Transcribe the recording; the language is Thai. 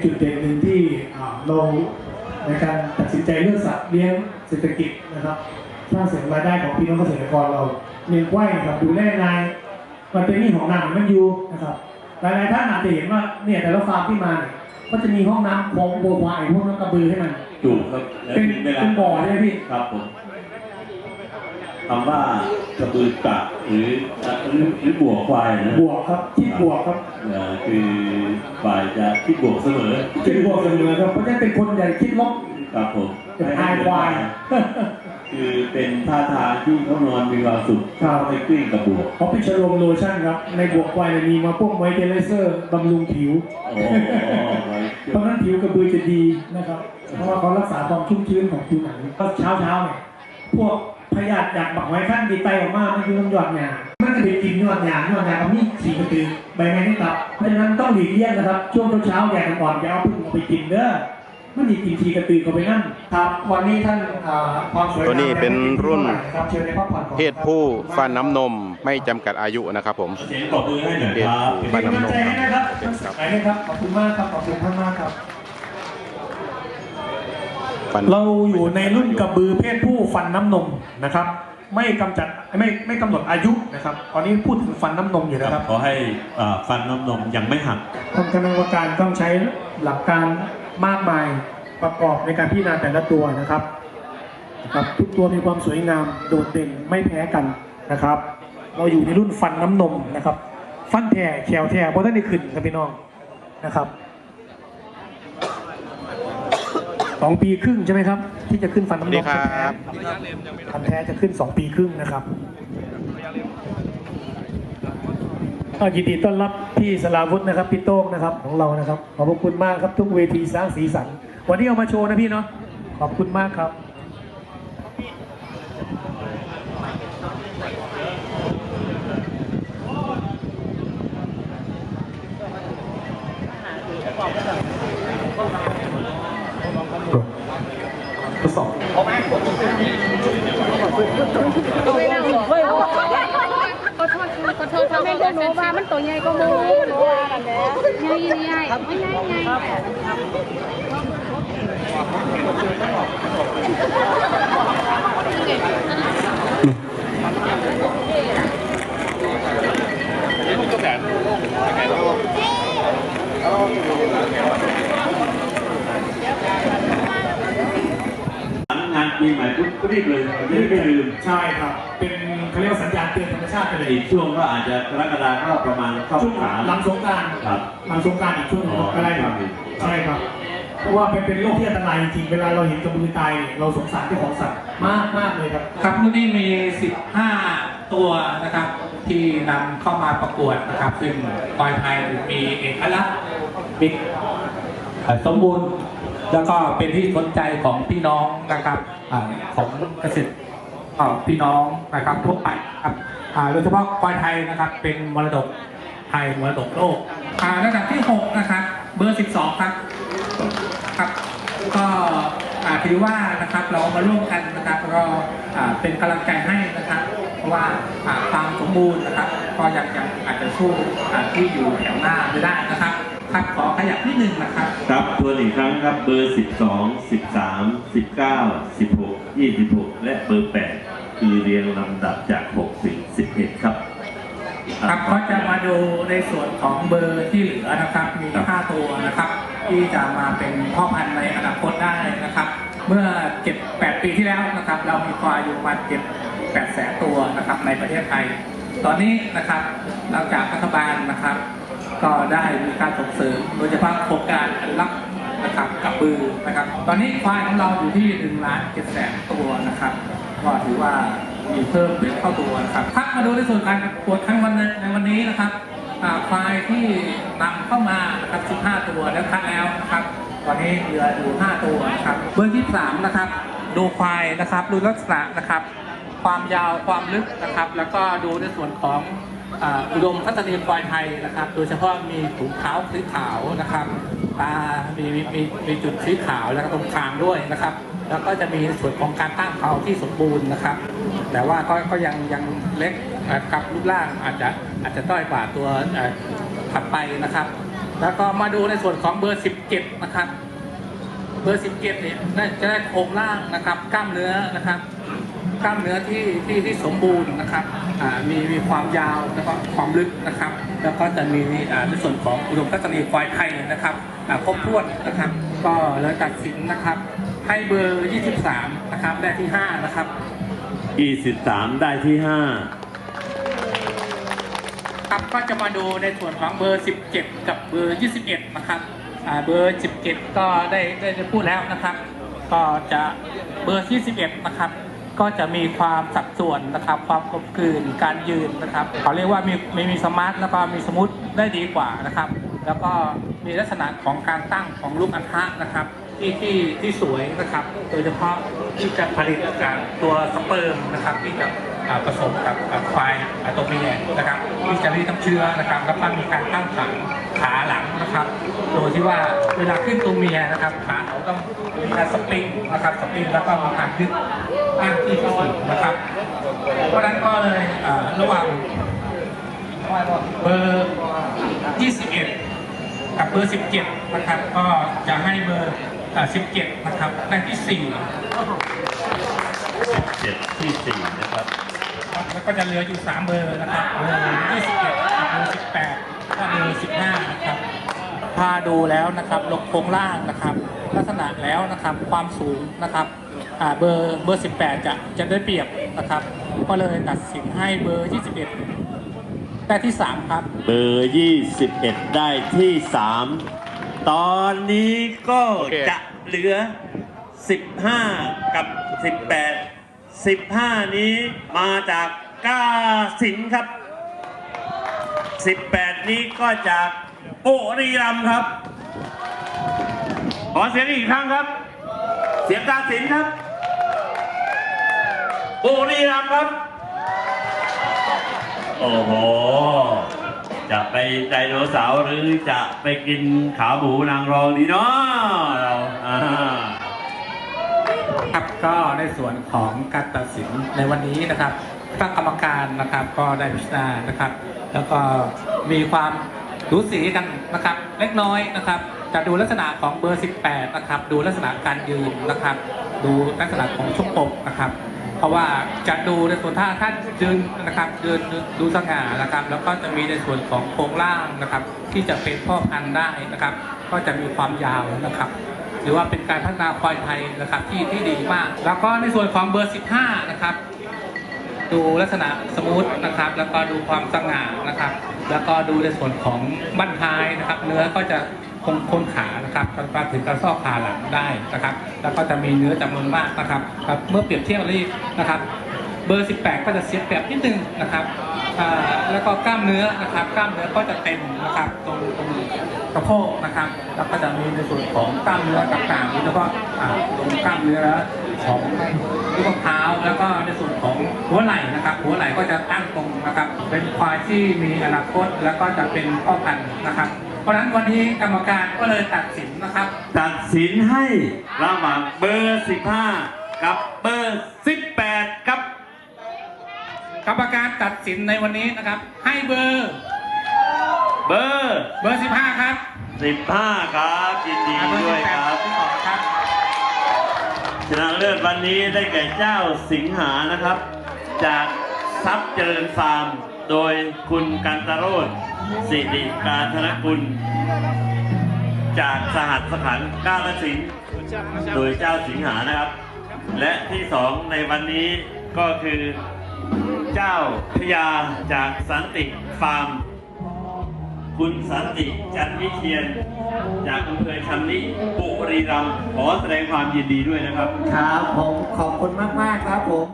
เป็นจุดเด่นหนึ่งที่อ่าเราในการตัดสินใจเลือกสัตว์เลี้ยงเศรษฐกิจนะครับสร้างเสริมรายได้ของพี่น้องเกษตรกรเราเลี้ยงควายนะครับดูแลนายมันเป็นนี่ของน้ำมันอยู่นะครับหลายๆท่านอาจจะเห็นว่าเนี่ยแต่ละฟาร์มที่มาเนี่ยก็จะมีห้องน้ำของบัวควายพวกน้ำกระบือให้มันถูกครับและเป็นเวลาเป็นบ่อใช่ไหมพี่ครับผม คำว่ากระบือกะหรือหรือหรือบัวควายนะบวกครับที่บวกครับเอ่อคือฝ่ายจะคิดบวกเสมอคิดบวกเสมอครับเพราะฉะนั้นเป็นคนใหญ่คิดลบครับผมเป็นอายควายคือเป็นท่าทางที่เขานอนมีความสุขครับเขาไม่กลิ้งกับบวกเขาพิชโลมโลชั่นครับ ในบวกควายเนี่ยมีมาพวกไวท์เทเลเซอร์บำรุงผิวโอ้ไว้เพราะฉะนั้นผิวกระบือจะดีนะครับ เพราะว่าเขารักษาความชุ่มชื้นของผิวหนังก็เช้าเช้าๆเนี่ยพวก พยาธิอยากบักไว้ขั้นดีไตออกมา มันคือต้องหยอดหยามันจะไปกินยอดหยาหยอดหยาเขามีสีกระตือใบไม้ที่ตับ เพราะฉะนั้นต้องหลีกเลี่ยงนะครับ ช่วงเช้าๆอย่าอ่อนอย่าเอาพึ่งเอาไปกินเด้อมันดีกินทีกระตือเขาไปนั่นครับวันนี้ท่านอ่าความสวยงามตัวนี้เป็นรุ่นครับเชิญในพักผ่อนก่อนเพศผู้ฟันน้ำนมไม่จำกัดอายุนะครับผมเสียงปรบมือให้หน่อยเพศครับผู้เป็ฟันนกำลังน้ำนมใจให้นะครับครับไหนนะครับขอบคุณมากครับขอบคุณท่านมากครับ ฟันเราอยู่ในรุ่นกระบือเพศผู้ฟันน้ำนมนะครับ ไม่กำจัดไม่ไม่กำหนดอายุนะครับ ตอนนี้พูดถึงฟันน้ำนมอยู่นะครับขอให้อ่าฟันน้ำนมยังไม่หักทางคณะกรรมการต้องใช้หลักการมากมายประกอบในการพิจารณาแต่ละตัวนะครับนะครับ ทุกตัวมีความสวยงามโดดเด่นไม่แพ้กันนะครับ เราอยู่ในรุ่นฟันน้ำนมนะครับ ฟันแท่แขวแท่เพราะท่านได้ขึ้นครับพี่น้องนะครับ สองปีครึ่งใช่ไหมครับ ที่จะขึ้นฟันสวัน้ำสนดีมครับฟันแท้จะขึ้นสองปีครึ่งนะครับก็ยินดีต้อนรับพี่สลาวุฒินะครับพี่โต้งนะครับของเรานะครับ ขอบพระคุณมากครับทุกเวทีสร้างสีสัน วันนี้เอามาโชว์นะพี่เนาะขอบคุณมากครับทดสอบไม่นั่งหรอก เฮ้ยของขอโทษขอโทษทำให้พวกหนูว่ามันตัวใหญ่ก็มูหนูว่าแบบนี้ใหญ่ใหญ่ไม่ใหญ่ใหญ่ง ปีใหม่ปุ๊บก็รีบเลยรีบไม่ลืมใช่ครับ เป็นเขาเรียกว่าสัญญาณเตือนธรรมชาติไปเลยอีกช่วงก็อาจจะกรกฎาคมก็ประมาณเข้าช่วงขาหลังสงกรารครับหลังสงกรารอีกช่วงหนึงอ๋อก็ได้ครับครับใช่ครับเพราะว่าเป็นเป็นโรคที่อันตรายจริงๆเวลาเราเห็นกระบือตายเนี่ยเราสงสารเจ้าของสัตว์มากมากเลยครับครับรุ่นนี้มี 15 ตัวนะครับที่นำเข้ามาประกวดนะครับซึ่งควายไทยมีเอกลักษณ์มีเอ่อสมบูรณ์ แล้วก็เป็นที่สนใจของพี่น้องนะครับอของเกษตรพี่น้องนะครับทั่วไปครับโดยเฉพาะควายไทยนะครับเป็นมรดกไทยมรดกโลกอ่าระดับที่ 6 นะครับ เบอร์ 12 ครับครับก็ถือว่านะครับเรามาร่วมกันนะครับก็อ่าเป็นกำลังใจให้นะครับ เพราะว่าความสมบูรณ์นะครับ ก็ยังยังอาจจะสู้อ่ที่อยู่แถวหน้าไม่ได้นะครับ ครับขอขยับนิดนึงนะครับ ครับตัวอีกครั้งครับ เบอร์ 12 13 19 16 26 และเบอร์ 8 คือเรียงลำดับจาก 6 ถึง 11 ครับ ครับก็จะมาดูในส่วนของเบอร์ที่เหลือนะครับ มีครับ5ตัวนะครับ ที่จะมาเป็นพ่อพันธุ์ในอนาคตได้นะครับ เมื่อ7 8ปีที่แล้วนะครับ เรามีควายอยู่ประมาณ7 8แสนตัวนะครับในประเทศไทย ตอนนี้นะครับหลังจากรัฐบาลนะครับ ก็ได้มีการส่งเสริมโดยเฉพาะโครงการอนุรักษ์นะครับกับบือนะครับ ตอนนี้ควายของเราอยู่ที่1ล้าน7แสนตัวนะครับ ก็ถือว่ามีเพิ่มเป็นเข้าตัวนะครับพักมาดูในส่วนการประกวดครั้งวันในวันนี้นะครับควายที่นำเข้ามานะครับ15 ตัวแล้วคัดแล้วนะครับ ตอนนี้เหลืออยู่ 5 ตัวนะครับ เบอร์ที่ 3 นะครับ ดูควายนะครับ ดูลักษณะนะครับ ความยาวความลึกนะครับ แล้วก็ดูในส่วนของ อุดมพัฒนีควายไทยนะครับ โดยเฉพาะมีถุงเท้าสีขาวนะครับตามีมีมีมีจุดสีขาวแล้วก็ตรงคางด้วยนะครับ แล้วก็จะมีส่วนของการตั้งเขาที่สมบูรณ์นะครับ แต่ว่าก็ก็ยังยังเล็กกับรูปร่างอาจจะอาจจะต้อยกว่าตัวถัดไปนะครับ แล้วก็มาดูในส่วนของเบอร์ 17 นะครับเบอร์ 17 เนี่ยน่าจะได้โครงร่างนะครับ กล้ามเนื้อนะครับ กล้ามเนื้อที่ที่ที่สมบูรณ์นะครับ มีมีความยาวแล้วก็ความลึกนะครับ แล้วก็จะมีอ่าในส่วนของอุดมทัศนีควายไทยนะครับอ่าครบถ้วนนะครับ ก็เลยตัดสินนะครับ ให้เบอร์ 23 นะครับได้ที่ 5 นะครับ 23 ได้ที่ครับก็จะมาดูในส่วนของเบอร์ 17 กับเบอร์ 21 นะครับอ่าเบอร์ 17 ก็ได้ได้ได้พูดแล้วนะครับ ก็จะเบอร์ 21 นะครับ ก็จะมีความสัดส่วนนะครับความกลมกลืนการยืนนะครับเขาเรียกว่ามีมีมีสมาร์ทแล้วก็มีสมูทได้ดีกว่านะครับ แล้วก็มีลักษณะของการตั้งของลูกอัณฑะนะครับที่ที่ที่สวยนะครับ โดยเฉพาะที่จะผลิตจากตัวสเปิร์มนะครับ ที่จะผสมกับควายตัวเมียนะครับที่จะมีน้ำเชื้อนะครับแล้วก็มีการตั้งขาขาหลังนะครับ โดยที่ว่าเวลาขึ้นตัวเมียนะครับขา ต้องมีการสปริงนะครับสปริงแล้วก็มีการขึ้นตั้งที่ที่สูงนะครับ เพราะฉะนั้นก็เลยอ่าระหว่างเบอร์ 21 กับเบอร์ 17 นะครับ ก็จะให้เบอร์อ่า17 นะครับได้ที่5 7ที่ 4 นะครับ4ครับแล้วก็จะเหลืออยู่ 3 เบอร์นะครับ เบอร์ 21กับเบอร์ 18 ก็เบอร์ 15 นะครับ พาดูแล้วนะครับลงโครงล่างนะครับ ลักษณะแล้วนะครับความสูงนะครับอ่าเบอร์เบอร์ 18 จะจะได้เปรียบนะครับ ก็เลยตัดสินให้เบอร์ 21 ได้ที่ 3 ครับ เบอร์ 21 ได้ที่ 3 ตอนนี้ก็โอเคจะเหลือ 15 กับ 18 15 นี้มาจากก้าสินครับ 18 นี้ก็จากปุรีรัมย์ครับข อเสียงอีกครั้งครับ เสียงกาสินครับปุรีรัมย์ครับ โอ้โห จะไปไดโนเสาร์หรือจะไปกินขาหมูนางรองดีเนาะเราอ่าครับก็ในส่วนของการตัดสินในวันนี้นะครับตั้งกรรมการนะครับก็ได้พิจารณานะครับ แล้วก็มีความรู้สีกันนะครับ เล็กน้อยนะครับ จะดูลักษณะของเบอร์ 18 นะครับ ดูลักษณะการยืนนะครับ ดูลักษณะของช่วงอกนะครับ เพราะว่าจะดูในส่วนท่าท่านยืนนะครับยืนดูสง่านะครับ แล้วก็จะมีในส่วนของโครงล่างนะครับ ที่จะเป็นพ่อพันธุ์ได้นะครับ ก็จะมีความยาวนะครับหรือว่าเป็นการพัฒนาควายไทยนะครับที่ที่ดีมาก แล้วก็ในส่วนของเบอร์ 15 นะครับ ดูลักษณะสมูทนะครับ แล้วก็ดูความสง่านะครับ แล้วก็ดูในส่วนของบั้นท้ายนะครับ เนื้อก็จะ โคนขานะครับแล้วก็ถึงกระซอกขาหลังได้นะครับ แล้วก็จะมีเนื้อจำนวนมากนะครับครับเมื่อเปรียบเทียบรีนะครับเบอร์ 18 ก็จะเสียเปรียบนิดนึงนะครับแล้วก็กล้ามเนื้อนะครับ กล้ามเนื้อก็จะเต็มนะครับตรงตรงสะโพกนะครับแล้วก็จะมีในส่วนของกล้ามเนื้อต่างๆโดยเฉพาะอ่าตรงกล้ามเนื้อของลูกมะพร้าวแล้วก็ในส่วนของหัวไหล่นะครับ หัวไหล่ก็จะตั้งตรงนะครับ เป็นควายที่มีอนาคตแล้วก็จะเป็นพ่อพันธุ์นะครับ เพราะฉะนั้นวันนี้กรรมการก็เลยตัดสินนะครับ ตัดสินให้ระหว่างเบอร์ 15 กับเบอร์ 18 ครับ กรรมการตัดสินในวันนี้นะครับ ให้เบอร์เบอร์เบอร์ 15 ครับ 15 ครับยินดีเบอร์ด้วยครับ18ที่สองครับชนะเลิศวันนี้ได้แก่เจ้าสิงหานะครับ จากทรัพย์เจริญฟาร์ม โดยคุณกันตโรธ สิริการธนกุล จากสหัสสขันธ์กาลสินธุ์โดยเจ้าสิงหานะครับ และที่สองในวันนี้ก็คือเจ้าพญาจากสันติฟาร์ม คุณสันติจันวิเชียน จากอำเภอชำนิบุรีรัมย์ขอแสดงความยินดีด้วยนะครับ ครับผมขอบคุณมาก ๆ ครับผม